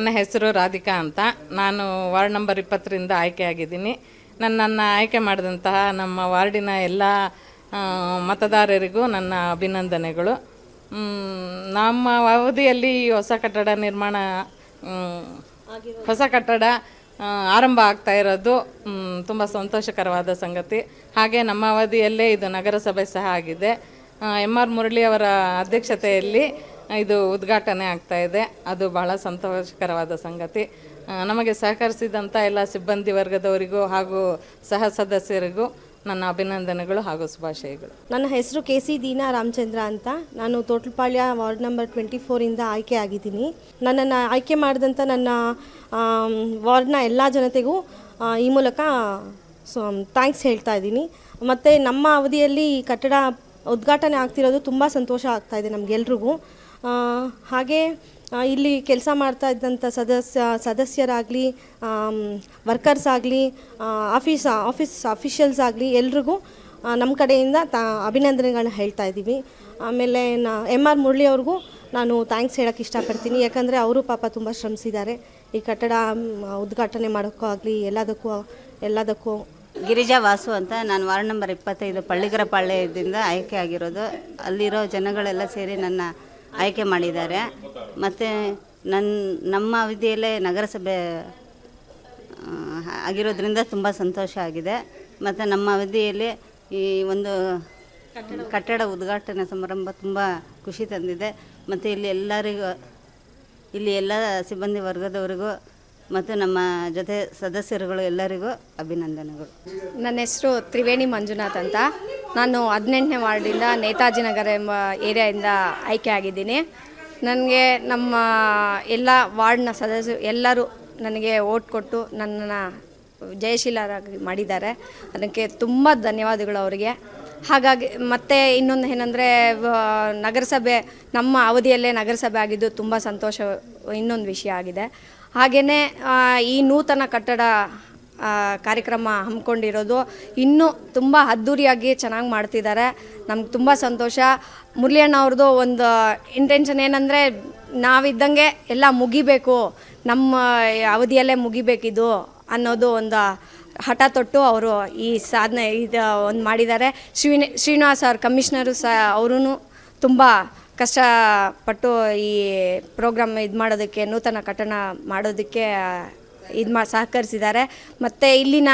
ನನ್ನ ಹೆಸರು ರಾಧಿಕಾ ಅಂತ. ನಾನು ವಾರ್ಡ್ ನಂಬರ್ ಇಪ್ಪತ್ತರಿಂದ ಆಯ್ಕೆಯಾಗಿದ್ದೀನಿ ನನ್ನನ್ನು ಆಯ್ಕೆ ಮಾಡಿದಂತಹ ನಮ್ಮ ವಾರ್ಡಿನ ಎಲ್ಲ ಮತದಾರರಿಗೂ ನನ್ನ ಅಭಿನಂದನೆಗಳು. ನಮ್ಮ ಅವಧಿಯಲ್ಲಿ ಹೊಸ ಕಟ್ಟಡ ನಿರ್ಮಾಣ ಹೊಸ ಕಟ್ಟಡ ಆರಂಭ ಆಗ್ತಾ ಇರೋದು ತುಂಬ ಸಂತೋಷಕರವಾದ ಸಂಗತಿ. ಹಾಗೆ ನಮ್ಮ ಅವಧಿಯಲ್ಲೇ ಇದು ನಗರಸಭೆ ಸಹ ಆಗಿದೆ. ಎಂ ಆರ್ ಮುರಳಿ ಅವರ ಅಧ್ಯಕ್ಷತೆಯಲ್ಲಿ ಇದು ಉದ್ಘಾಟನೆ ಆಗ್ತಾ ಇದೆ. ಅದು ಬಹಳ ಸಂತೋಷಕರವಾದ ಸಂಗತಿ. ನಮಗೆ ಸಹಕರಿಸಿದಂಥ ಎಲ್ಲ ಸಿಬ್ಬಂದಿ ವರ್ಗದವರಿಗೂ ಹಾಗೂ ಸಹ ಸದಸ್ಯರಿಗೂ ನನ್ನ ಅಭಿನಂದನೆಗಳು ಹಾಗೂ ಶುಭಾಶಯಗಳು. ನನ್ನ ಹೆಸರು ಕೆ ಸಿ ದೀನಾ ರಾಮಚಂದ್ರ ಅಂತ. ನಾನು ತೋಟಲಪಾಳ್ಯ ವಾರ್ಡ್ ನಂಬರ್ ಟ್ವೆಂಟಿ ಫೋರಿಂದ ಆಯ್ಕೆ ಆಗಿದ್ದೀನಿ. ನನ್ನನ್ನು ಆಯ್ಕೆ ಮಾಡಿದಂಥ ನನ್ನ ವಾರ್ಡ್ನ ಎಲ್ಲ ಜನತೆಗೂ ಈ ಮೂಲಕ, ಸೊ, ಥ್ಯಾಂಕ್ಸ್ ಹೇಳ್ತಾ ಇದ್ದೀನಿ. ಮತ್ತು ನಮ್ಮ ಅವಧಿಯಲ್ಲಿ ಕಟ್ಟಡ ಉದ್ಘಾಟನೆ ಆಗ್ತಿರೋದು ತುಂಬ ಸಂತೋಷ ಆಗ್ತಾಯಿದೆ ನಮಗೆಲ್ರಿಗೂ. ಹಾಗೆ ಇಲ್ಲಿ ಕೆಲಸ ಮಾಡ್ತಾ ಇದ್ದಂಥ ಸದಸ್ಯ, ಸದಸ್ಯರಾಗಲಿ ವರ್ಕರ್ಸ್ ಆಗಲಿ ಆಫೀಸ್ ಆಫೀಸ್ ಅಫಿಷಿಯಲ್ಸ್ ಆಗಲಿ ಎಲ್ರಿಗೂ ನಮ್ಮ ಕಡೆಯಿಂದ ತಾ ಅಭಿನಂದನೆಗಳನ್ನ ಹೇಳ್ತಾ ಇದ್ದೀವಿ. ಆಮೇಲೆ ನಾ ಎಂ ಆರ್ ಮುರಳಿ ಅವ್ರಿಗೂ ನಾನು ಥ್ಯಾಂಕ್ಸ್ ಹೇಳೋಕ್ಕೆ ಇಷ್ಟಪಡ್ತೀನಿ. ಯಾಕಂದರೆ ಅವರು ಪಾಪ ತುಂಬ ಶ್ರಮಿಸಿದ್ದಾರೆ. ಈ ಕಟ್ಟಡ ಉದ್ಘಾಟನೆ ಮಾಡೋಕ್ಕೂ ಆಗಲಿ, ಎಲ್ಲದಕ್ಕೂ ಎಲ್ಲದಕ್ಕೂ. ಗಿರಿಜಾ ವಾಸು ಅಂತ ನಾನು ವಾರ್ಡ್ ನಂಬರ್ ಇಪ್ಪತ್ತೈದು ಪಳ್ಳಿಗರ ಪಾಳ್ಯದಿಂದ ಆಯ್ಕೆ ಆಗಿರೋದು. ಅಲ್ಲಿರೋ ಜನಗಳೆಲ್ಲ ಸೇರಿ ನನ್ನ ಆಯ್ಕೆ ಮಾಡಿದ್ದಾರೆ. ಮತ್ತು ನನ್ನ ನಮ್ಮ ಅವಧಿಯಲ್ಲೇ ನಗರಸಭೆ ಆಗಿರೋದ್ರಿಂದ ತುಂಬ ಸಂತೋಷ ಆಗಿದೆ. ಮತ್ತು ನಮ್ಮ ಅವಧಿಯಲ್ಲಿ ಈ ಒಂದು ಕಟ್ಟಡ ಉದ್ಘಾಟನೆ ಸಮಾರಂಭ ತುಂಬ ಖುಷಿ ತಂದಿದೆ. ಮತ್ತು ಇಲ್ಲಿ ಎಲ್ಲರಿಗೂ, ಇಲ್ಲಿ ಎಲ್ಲ ಸಿಬ್ಬಂದಿ ವರ್ಗದವರಿಗೂ ಮತ್ತು ನಮ್ಮ ಜೊತೆ ಸದಸ್ಯರುಗಳು ಎಲ್ಲರಿಗೂ ಅಭಿನಂದನೆಗಳು. ನನ್ನ ಹೆಸರು ತ್ರಿವೇಣಿ ಮಂಜುನಾಥ್ ಅಂತ. ನಾನು ಹದಿನೆಂಟನೇ ವಾರ್ಡಿಂದ ನೇತಾಜಿ ನಗರ ಎಂಬ ಏರಿಯಾದಿಂದ ಆಯ್ಕೆ ಆಗಿದ್ದೀನಿ. ನನಗೆ ನಮ್ಮ ಎಲ್ಲ ವಾರ್ಡ್ನ ಸದಸ್ಯರು ಎಲ್ಲರೂ ನನಗೆ ಓಟ್ ಕೊಟ್ಟು ನನ್ನನ್ನು ಜಯಶೀಲರಾಗಿ ಮಾಡಿದ್ದಾರೆ. ಅದಕ್ಕೆ ತುಂಬ ಧನ್ಯವಾದಗಳು ಅವರಿಗೆ. ಹಾಗಾಗಿ ಮತ್ತೆ ಇನ್ನೊಂದು ಏನಂದರೆ ನಗರಸಭೆ, ನಮ್ಮ ಅವಧಿಯಲ್ಲೇ ನಗರಸಭೆ ಆಗಿದ್ದು ತುಂಬ ಸಂತೋಷ, ಇನ್ನೊಂದು ವಿಷಯ ಆಗಿದೆ. ಹಾಗೆಯೇ ಈ ನೂತನ ಕಟ್ಟಡ ಕಾರ್ಯಕ್ರಮ ಹಮ್ಮಿಕೊಂಡಿರೋದು ಇನ್ನೂ ತುಂಬ ಅದ್ಧೂರಿಯಾಗಿ ಚೆನ್ನಾಗಿ ಮಾಡ್ತಿದ್ದಾರೆ. ನಮ್ಗೆ ತುಂಬ ಸಂತೋಷ. ಮುರಳಿಯಣ್ಣ ಅವ್ರದ್ದು ಒಂದು ಇಂಟೆನ್ಷನ್ ಏನಂದರೆ, ನಾವಿದ್ದಂಗೆ ಎಲ್ಲ ಮುಗಿಬೇಕು, ನಮ್ಮ, ಅವಧಿಯಲ್ಲೇ ಮುಗಿಬೇಕಿದು ಅನ್ನೋದು ಒಂದು ಹಠ ತೊಟ್ಟು ಅವರು ಈ ಸಾಧನೆ ಇದು ಒಂದು ಮಾಡಿದ್ದಾರೆ. ಶ್ರೀನಿ, ಶ್ರೀನಿವಾಸ್ ಅವ್ರ ಕಮಿಷ್ನರು ಸಹ ಅವರೂ ತುಂಬ ಕಷ್ಟಪಟ್ಟು ಈ ಪ್ರೋಗ್ರಾಮ್ ಇದು ಮಾಡೋದಕ್ಕೆ, ನೂತನ ಕಟ್ಟಣ ಮಾಡೋದಕ್ಕೆ ಇದು ಮಾ, ಸಹಕರಿಸಿದ್ದಾರೆ. ಮತ್ತು ಇಲ್ಲಿನ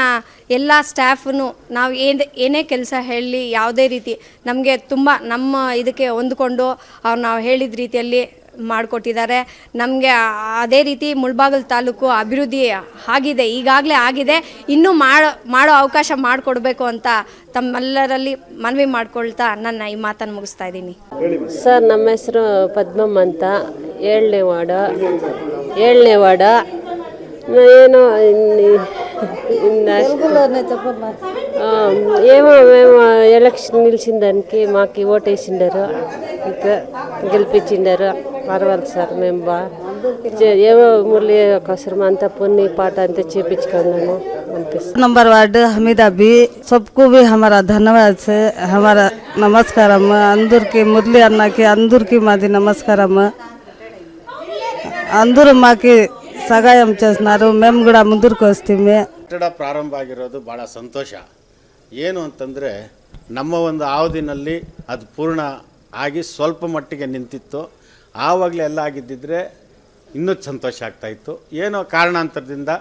ಎಲ್ಲ ಸ್ಟಾಫನ್ನು ನಾವು ಏನು, ಏನೇ ಕೆಲಸ ಹೇಳಲಿ ಯಾವುದೇ ರೀತಿ ನಮಗೆ ತುಂಬ ನಮ್ಮ ಇದಕ್ಕೆ ಹೊಂದ್ಕೊಂಡು ಅವ್ರು ನಾವು ಹೇಳಿದ ರೀತಿಯಲ್ಲಿ ಮಾಡಿಕೊಟ್ಟಿದ್ದಾರೆ ನಮಗೆ ಅದೇ ರೀತಿ ಮುಳ್ಬಾಗಲ್ ತಾಲೂಕು ಅಭಿವೃದ್ಧಿ ಆಗಿದೆ ಈಗಾಗಲೇ ಆಗಿದೆ ಇನ್ನೂ ಮಾಡೋ ಮಾಡೋ ಅವಕಾಶ ಮಾಡಿಕೊಡ್ಬೇಕು ಅಂತ ತಮ್ಮೆಲ್ಲರಲ್ಲಿ ಮನವಿ ಮಾಡ್ಕೊಳ್ತಾ ನನ್ನ ಈ ಮಾತನ್ನು ಮುಗಿಸ್ತಾ ಇದ್ದೀನಿ ಸರ್ ನಮ್ಮ ಹೆಸರು ಪದ್ಮಮ್ಮ ಅಂತ ಏಳನೇ ವಾರ್ಡ ಏಳನೇ వార్డ నేను ఇన్ని- ఇన్ని- ఆ, ఏమో మేము ఎలక్షన్ నిలిచిన దానికి మాకు ఓటేసిండారు ఇంకా గెలిపించిండారు పర్వాలేదు సార్ మేము బా ఏవో మురళి ఒక అంతా పొన్ని పాట అంతా చేపించుకున్నాము నంబర్ వార్డు హమీద్ అబ్బి సబ్కు బి ధన్యవాద్ సే నమస్కారం అందరికి మురళి అన్నకి అందరికి మాది నమస్కారం అందరు మాకి సహాయం చేస్తున్నారు మేము కూడా ముందుకు వస్తే ಕಟ್ಟಡ ಪ್ರಾರಂಭ ಆಗಿರೋದು ಭಾಳ ಸಂತೋಷ ಏನು ಅಂತಂದರೆ ನಮ್ಮ ಒಂದು ಆವಧಿನಲ್ಲಿ ಅದು ಪೂರ್ಣ ಆಗಿ ಸ್ವಲ್ಪ ಮಟ್ಟಿಗೆ ನಿಂತಿತ್ತು ಆವಾಗಲೇ ಎಲ್ಲ ಆಗಿದ್ದಿದ್ರೆ ಇನ್ನೂ ಸಂತೋಷ ಆಗ್ತಾಯಿತ್ತು ಏನೋ ಕಾರಣಾಂತರದಿಂದ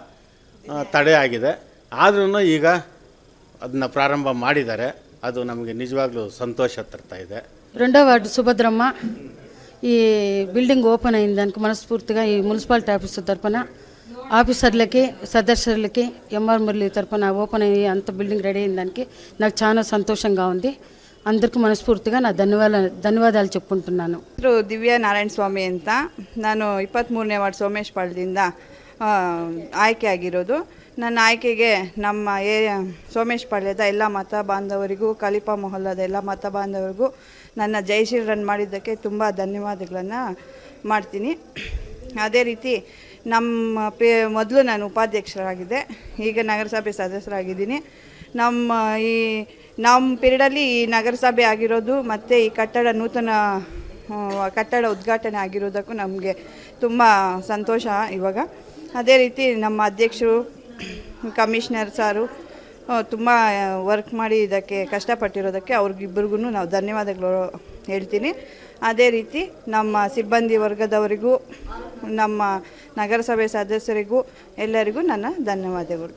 ತಡೆ ಆಗಿದೆ. ಆದ್ರೂ ಈಗ ಅದನ್ನು ಪ್ರಾರಂಭ ಮಾಡಿದ್ದಾರೆ. ಅದು ನಮಗೆ ನಿಜವಾಗ್ಲೂ ಸಂತೋಷ ತರ್ತಾ ಇದೆ. ರೆಂಡೋ ವಾರ್ಡ್ ಸುಭದ್ರಮ್ಮ ಈ ಬಿಲ್ಡಿಂಗ್ ಓಪನ್ ಆಗಿದೆ ಅನ್ಕ ಮನಸ್ಫೂರ್ತಿಗಾಗಿ ಈ ಮುನ್ಸಿಪಾಲ್ಟಿ ಆಫೀಸ್ ತರ್ಪನ ಆಫೀಸರ್ಲಕ್ಕೆ ಲಕ್ಕಿ ಸದಸ್ಯರ ಎಂ ಆರ್ ಮುರಳಿ ತರ್ಪನ ಓಪನ್ ಆಗಿ ಅಂತ ಬಿಲ್ಡಿಂಗ್ ರೆಡಿ ಆಯ್ತು ಅನ್ಕಿ ನಾವು ಚಾನಲ್ ಸಂತೋಷಂಗೆ ಆಗಿ అందరికీ మనస్ఫూర్తిగా నా ధన్యవాదాలు ధన్యవాదాలు చెప్పుకుంటున్నాను ಹೆಸರು ದಿವ್ಯಾ ನಾರಾಯಣ ಸ್ವಾಮಿ ಅಂತ ನಾನು ಇಪ್ಪತ್ತ್ಮೂರನೇ ವಾರ್ಡ್ ಸೋಮೇಶ್ ಪಾಳ್ಯದಿಂದ ಆ, ಆಯ್ಕೆ ಆಗಿರೋದು ನನ್ನ ಆಯ್ಕೆಗೆ ನಮ್ಮ ಏರಿಯಾ ಸೋಮೇಶ್ ಪಾಳ್ಯದ ಎಲ್ಲ ಮತ ಬಾಂಧವರಿಗೂ ಕಲಿಪಾ ಮೊಹಲ್ಲದ ಎಲ್ಲ ಮತ ಬಾಂಧವರಿಗೂ ನನ್ನ ಜಯಶ್ರೀರನ್ ಮಾಡಿದ್ದಕ್ಕೆ ತುಂಬ ಧನ್ಯವಾದಗಳನ್ನು ಮಾಡ್ತೀನಿ ಅದೇ ರೀತಿ ನಮ್ಮ ಪೇ ಮೊದಲು ನಾನು ಉಪಾಧ್ಯಕ್ಷರಾಗಿದ್ದೆ ಈಗ ನಗರಸಭೆ ಸದಸ್ಯರಾಗಿದ್ದೀನಿ ನಮ್ಮ ಈ ನಮ್ಮ ಪೀರಿಯಡಲ್ಲಿ ಈ ನಗರಸಭೆ ಆಗಿರೋದು ಮತ್ತು ಈ ಕಟ್ಟಡ ನೂತನ ಕಟ್ಟಡ ಉದ್ಘಾಟನೆ ಆಗಿರೋದಕ್ಕೂ ನಮಗೆ ತುಂಬ ಸಂತೋಷ ಇವಾಗ. ಅದೇ ರೀತಿ ನಮ್ಮ ಅಧ್ಯಕ್ಷರು ಕಮಿಷನರ್ ಸಾರು ತುಂಬ ವರ್ಕ್ ಮಾಡಿ ಇದಕ್ಕೆ ಕಷ್ಟಪಟ್ಟಿರೋದಕ್ಕೆ ಅವ್ರಿಗಿಬ್ಬರಿಗೂ ನಾವು ಧನ್ಯವಾದಗಳು ಹೇಳ್ತೀನಿ. ಅದೇ ರೀತಿ ನಮ್ಮ ಸಿಬ್ಬಂದಿ ವರ್ಗದವರಿಗೂ, ನಮ್ಮ ನಗರಸಭೆ ಸದಸ್ಯರಿಗೂ ಎಲ್ಲರಿಗೂ ನನ್ನ ಧನ್ಯವಾದಗಳು.